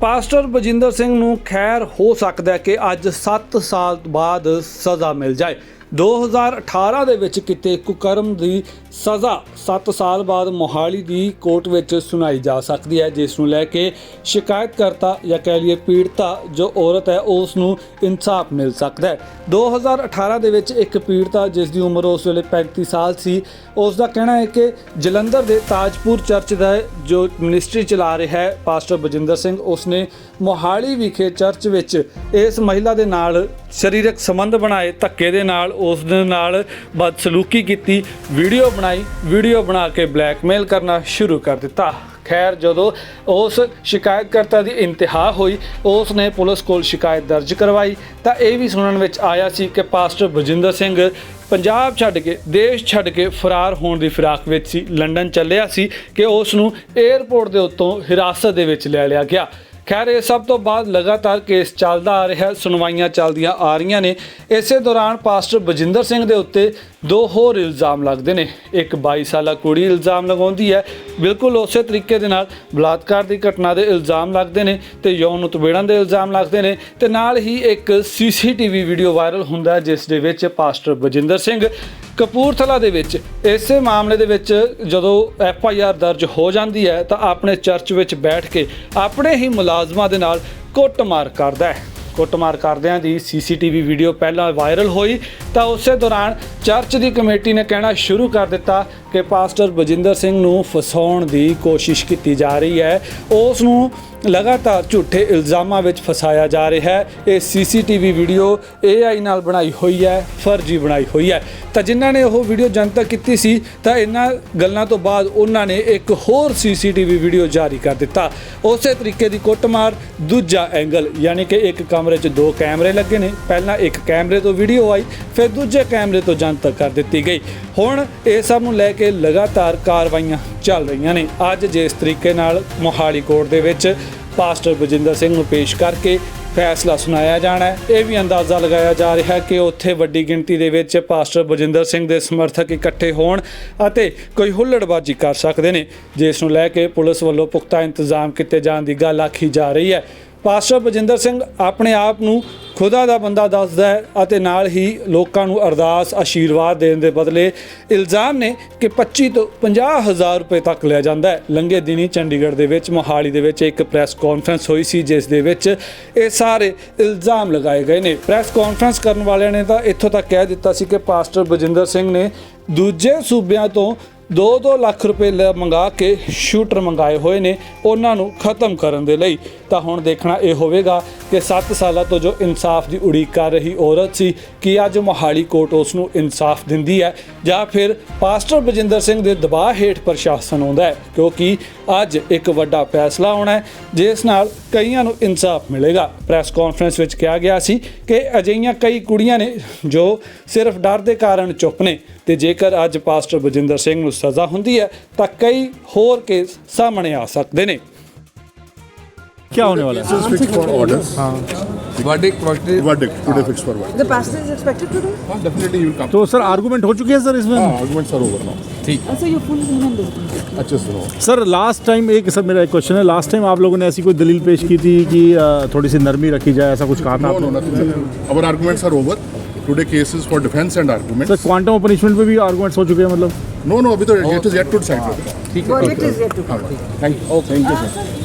Pastor Bajinder Singh ਨੂੰ ਖੈਰ ਹੋ ਸਕਦਾ ਕਿ ਅੱਜ 7 ਸਾਲ ਬਾਅਦ ਸਜ਼ਾ ਮਿਲ ਜਾਏ। 2018 ਦੇ ਵਿੱਚ ਕੀਤੇ ਕੁਕਰਮ ਦੀ ਸਜ਼ਾ 7 ਸਾਲ ਬਾਅਦ ਮੋਹਾਲੀ ਦੀ ਕੋਰਟ ਵਿੱਚ ਸੁਣਾਈ ਜਾ ਸਕਦੀ ਹੈ, ਜਿਸ ਨੂੰ ਲੈ ਕੇ ਸ਼ਿਕਾਇਤਕਰਤਾ ਜਾਂ ਕਹਿ ਲਈਏ ਪੀੜਤਾ ਜੋ ਔਰਤ ਹੈ, ਉਸ ਨੂੰ ਇਨਸਾਫ ਮਿਲ ਸਕਦਾ ਹੈ। 2018 ਦੇ ਵਿੱਚ ਇੱਕ ਪੀੜਤਾ ਜਿਸ ਦੀ ਉਮਰ ਉਸ ਵੇਲੇ 35 ਸਾਲ ਸੀ, ਉਸ ਦਾ ਕਹਿਣਾ ਹੈ ਕਿ ਜਲੰਧਰ ਦੇ ਤਾਜਪੁਰ ਚਰਚ ਦਾ ਜੋ ਮਿਨਿਸਟਰੀ ਚਲਾ ਰਿਹਾ ਹੈ, ਪਾਸਟਰ ਬਜਿੰਦਰ ਸਿੰਘ ਉਸਨੇ ਮੋਹਾਲੀ ਵਿਖੇ ਚਰਚ ਵਿੱਚ ਇਸ ਮਹਿਲਾ ਦੇ ਨਾਲ ਸਰੀਰਕ ਸੰਬੰਧ ਬਣਾਏ, ਧੱਕੇ ਦੇ ਨਾਲ ਉਸ ਦੇ ਨਾਲ ਬਦਸਲੂਕੀ ਕੀਤੀ, ਵੀਡੀਓ ਬਣਾਈ, ਵੀਡੀਓ ਬਣਾ ਕੇ ਬਲੈਕਮੇਲ ਕਰਨਾ ਸ਼ੁਰੂ ਕਰ ਦਿੱਤਾ। ਖੈਰ, ਜਦੋਂ ਉਸ ਸ਼ਿਕਾਇਤਕਰਤਾ ਦੀ ਇੰਤਹਾ ਹੋਈ, ਉਸ ਨੇ ਪੁਲਿਸ ਕੋਲ ਸ਼ਿਕਾਇਤ ਦਰਜ ਕਰਵਾਈ, ਤਾਂ ਇਹ ਵੀ ਸੁਣਨ ਵਿੱਚ ਆਇਆ ਸੀ ਕਿ ਪਾਸਟਰ ਬਜਿੰਦਰ ਸਿੰਘ ਪੰਜਾਬ ਛੱਡ ਕੇ, ਦੇਸ਼ ਛੱਡ ਕੇ ਫਰਾਰ ਹੋਣ ਦੀ ਫਿਰਾਕ ਵਿੱਚ ਸੀ, ਲੰਡਨ ਚੱਲਿਆ ਸੀ ਕਿ ਉਸ ਨੂੰ 에ਅਰਪੋਰਟ ਦੇ ਉੱਤੋਂ ਹਿਰਾਸਤ ਦੇ ਵਿੱਚ ਲੈ ਲਿਆ ਗਿਆ। ਖੈਰ, ਇਹ ਸਭ ਤੋਂ ਬਾਅਦ ਲਗਾਤਾਰ ਕੇਸ ਚੱਲਦਾ ਆ ਰਿਹਾ, ਸੁਣਵਾਈਆਂ ਚੱਲਦੀਆਂ ਆ ਰਹੀਆਂ ਨੇ। ਇਸੇ ਦੌਰਾਨ ਪਾਸਟਰ ਬਜਿੰਦਰ ਸਿੰਘ ਦੇ ਉੱਤੇ ਦੋ ਹੋਰ ਇਲਜ਼ਾਮ ਲੱਗਦੇ ਨੇ। ਇੱਕ 22 ਸਾਲਾ ਕੁੜੀ ਇਲਜ਼ਾਮ ਲਗਾਉਂਦੀ ਹੈ। ਬਿਲਕੁਲ ਉਸੇ ਤਰੀਕੇ ਦੇ ਨਾਲ ਬਲਾਤਕਾਰ ਦੀ ਘਟਨਾ ਦੇ ਇਲਜ਼ਾਮ ਲੱਗਦੇ ਨੇ ਤੇ ਯੌਨ ਉਤਪੀੜਨ ਦੇ ਇਲਜ਼ਾਮ ਲੱਗਦੇ ਨੇ ਤੇ ਨਾਲ ਹੀ ਇੱਕ ਸੀਸੀਟੀਵੀ ਵੀਡੀਓ ਵਾਇਰਲ ਹੁੰਦਾ ਜਿਸ ਦੇ ਵਿੱਚ ਪਾਸਟਰ ਬਜਿੰਦਰ ਸਿੰਘ ਕਪੂਰਥਲਾ ਦੇ ਵਿੱਚ, ਇਸੇ ਮਾਮਲੇ ਦੇ ਵਿੱਚ ਜਦੋਂ ਐਫ ਆਈ ਆਰ ਦਰਜ ਹੋ ਜਾਂਦੀ ਹੈ, ਤਾਂ ਆਪਣੇ ਚਰਚ ਵਿੱਚ ਬੈਠ ਕੇ ਆਪਣੇ ਹੀ ਮੁਲਾਜ਼ਮਾਂ ਦੇ ਨਾਲ ਕੁੱਟਮਾਰ ਕਰਦਾ ਹੈ। ਕੁੱਟਮਾਰ ਕਰਦਿਆਂ ਦੀ ਸੀਸੀਟੀਵੀ ਵੀਡੀਓ ਪਹਿਲਾਂ ਵਾਇਰਲ ਹੋਈ। ਤਾਂ ਉਸੇ ਦੌਰਾਨ ਚਰਚ ਦੀ ਕਮੇਟੀ ਨੇ ਕਹਿਣਾ ਸ਼ੁਰੂ ਕਰ ਦਿੱਤਾ ਕਿ ਪਾਸਟਰ ਬਜਿੰਦਰ ਸਿੰਘ ਨੂੰ ਫਸਾਉਣ ਦੀ ਕੋਸ਼ਿਸ਼ ਕੀਤੀ ਜਾ ਰਹੀ ਹੈ। ਉਸ ਨੂੰ ਲਗਾਤਾਰ ਝੂਠੇ ਇਲਜ਼ਾਮਾਂ ਵਿੱਚ ਫਸਾਇਆ ਜਾ ਰਿਹਾ ਹੈ। ਇਹ ਸੀਸੀਟੀਵੀ ਵੀਡੀਓ AI ਨਾਲ ਬਣਾਈ ਹੋਈ ਹੈ, ਫਰਜ਼ੀ ਬਣਾਈ ਹੋਈ ਹੈ। ਤਾਂ ਜਿਨ੍ਹਾਂ ਨੇ ਉਹ ਵੀਡੀਓ ਜਨਤਕ ਕੀਤੀ ਸੀ, ਤਾਂ ਇਹਨਾਂ ਗੱਲਾਂ ਤੋਂ ਬਾਅਦ ਉਹਨਾਂ ਨੇ ਇੱਕ ਹੋਰ ਸੀਸੀਟੀਵੀ ਵੀਡੀਓ ਜਾਰੀ ਕਰ ਦਿੱਤਾ। ਉਸੇ ਤਰੀਕੇ ਦੀ ਕੁੱਟਮਾਰ ਦੂਜਾ ਐਂਗਲ, ਯਾਨੀ ਕਿ ਇੱਕ ਕਮਰੇ 'ਚ ਦੋ ਕੈਮਰੇ ਲੱਗੇ ਨੇ। ਪਹਿਲਾਂ ਇੱਕ ਕੈਮਰੇ ਤੋਂ ਵੀਡੀਓ ਆਈ, ਫਿਰ ਦੂਜੇ ਕੈਮਰੇ ਤੋਂ ਜਨਤਕ ਕਰ ਦਿੱਤੀ ਗਈ। ਹੁਣ ਇਹ ਸਭ ਨੂੰ ਲੈ ਕੇ ਲਗਾਤਾਰ ਕਾਰਵਾਈਆਂ ਚੱਲ ਰਹੀਆਂ ਨੇ। ਅੱਜ ਜਿਸ ਤਰੀਕੇ ਨਾਲ ਮੋਹਾਲੀ ਕੋਰਟ ਦੇ ਵਿੱਚ ਪਾਸਟਰ ਬਜਿੰਦਰ ਸਿੰਘ ਨੂੰ ਪੇਸ਼ ਕਰਕੇ ਫੈਸਲਾ ਸੁਣਾਇਆ ਜਾਣਾ ਹੈ। ਇਹ ਵੀ ਅੰਦਾਜ਼ਾ ਲਗਾਇਆ ਜਾ ਰਿਹਾ ਹੈ ਕਿ ਉੱਥੇ ਵੱਡੀ ਗਿਣਤੀ ਦੇ ਵਿੱਚ ਪਾਸਟਰ ਬਜਿੰਦਰ ਸਿੰਘ ਦੇ ਸਮਰਥਕ ਇਕੱਠੇ ਹੋਣ ਅਤੇ ਕੋਈ ਹੁੱਲੜਬਾਜ਼ੀ ਕਰ ਸਕਦੇ ਨੇ। ਜਿਸ ਨੂੰ ਲੈ ਕੇ ਪੁਲਿਸ ਵੱਲੋਂ ਪੁਖਤਾ ਇੰਤਜ਼ਾਮ ਕੀਤੇ ਜਾਣ ਦੀ ਗੱਲ ਆਖੀ ਜਾ ਰਹੀ ਹੈ। ਪਾਸਟਰ ਬਜਿੰਦਰ ਸਿੰਘ ਆਪਣੇ ਆਪ ਨੂੰ ਖੁਦਾ ਦਾ ਬੰਦਾ ਦੱਸਦਾ ਹੈ ਅਤੇ ਨਾਲ ਹੀ ਲੋਕਾਂ ਨੂੰ ਅਰਦਾਸ ਆਸ਼ੀਰਵਾਦ ਦੇਣ ਦੇ ਬਦਲੇ ਇਲਜ਼ਾਮ ਨੇ ਕਿ 25 ਤੋਂ 50 ਹਜ਼ਾਰ ਰੁਪਏ ਤੱਕ ਲਿਆ ਜਾਂਦਾ ਹੈ। ਲੰਘੇ ਦਿਨੀ ਚੰਡੀਗੜ੍ਹ ਦੇ ਵਿੱਚ, ਮੋਹਾਲੀ ਦੇ ਵਿੱਚ ਇੱਕ ਪ੍ਰੈਸ ਕਾਨਫਰੰਸ ਹੋਈ ਸੀ, ਜਿਸ ਦੇ ਵਿੱਚ ਇਹ ਸਾਰੇ ਇਲਜ਼ਾਮ ਲਗਾਏ ਗਏ ਨੇ। ਪ੍ਰੈਸ ਕਾਨਫਰੰਸ ਕਰਨ ਵਾਲਿਆਂ ਨੇ ਤਾਂ ਇੱਥੋਂ ਤੱਕ ਕਹਿ ਦਿੱਤਾ ਸੀ ਕਿ ਪਾਸਟਰ ਬਜਿੰਦਰ ਸਿੰਘ ਨੇ ਦੂਜੇ ਸੂਬਿਆਂ ਤੋਂ 2-2 ਲੱਖ ਰੁਪਏ ਲ- ਮੰਗਾ ਕੇ ਸ਼ੂਟਰ ਮੰਗਾਏ ਹੋਏ ਨੇ, ਉਹਨਾਂ ਨੂੰ ਖਤਮ ਕਰਨ ਦੇ ਲਈ। ਤਾਂ ਹੁਣ ਦੇਖਣਾ ਇਹ ਹੋਵੇਗਾ ਕਿ 7 ਸਾਲਾਂ ਤੋਂ ਜੋ ਇਨਸਾਫ ਦੀ ਉਡੀਕ ਕਰ ਰਹੀ ਔਰਤ ਸੀ, ਕਿ ਅੱਜ ਮੋਹਾਲੀ ਕੋਰਟ ਉਸ ਨੂੰ ਇਨਸਾਫ ਦਿੰਦੀ ਹੈ ਜਾਂ ਫਿਰ ਪਾਸਟਰ ਬਜਿੰਦਰ ਸਿੰਘ ਦੇ ਦਬਾਅ ਹੇਠ ਪ੍ਰਸ਼ਾਸਨ ਆਉਂਦਾ ਹੈ? ਕਿਉਂਕਿ ਅੱਜ ਇੱਕ ਵੱਡਾ ਫੈਸਲਾ ਆਉਣਾ ਹੈ, ਜਿਸ ਨਾਲ ਕਈਆਂ ਨੂੰ ਇਨਸਾਫ ਮਿਲੇਗਾ। ਪ੍ਰੈਸ ਕਾਨਫਰੰਸ ਵਿੱਚ ਕਿਹਾ ਗਿਆ ਸੀ ਕਿ ਅਜਿਹੀਆਂ ਕਈ ਕੁੜੀਆਂ ਨੇ ਜੋ ਸਿਰਫ ਡਰ ਦੇ ਕਾਰਨ ਚੁੱਪ ਨੇ। ਤੇ ਜੇਕਰ ਅੱਜ ਪਾਸਟਰ ਬਜਿੰਦਰ ਸਿੰਘ ਨੂੰ ਸਜ਼ਾ ਹੁੰਦੀ ਹੈ ਤਾਂ ਕਈ ਹੋਰ ਕੇਸ ਸਾਹਮਣੇ ਆ ਸਕਦੇ ਨੇ क्या होने वाला है This is fixed for orders. verdict verdict Verdict today fixed for verdict. The pastor is expected to do? हाँ, definitely you will come. तो सर आर्गुमेंट हो चुके हैं सर इसमें हाँ, arguments are over now. Also, your full name and business. अच्छे से सुनो. सर लास्ट टाइम एक सर मेरा एक क्वेश्चन है लास्ट टाइम आप लोगों ने ऐसी कोई दलील पेश की थी कि अ, थोड़ी सी नरमी रखी जाए ऐसा कुछ कहा था No, no, nothing. Our arguments are over. Today case is for defense and arguments. Sir quantum of punishment पे भी आर्गुमेंट्स हो चुके हैं मतलब No, no, अभी तो it is yet to decide. Verdict is yet to come.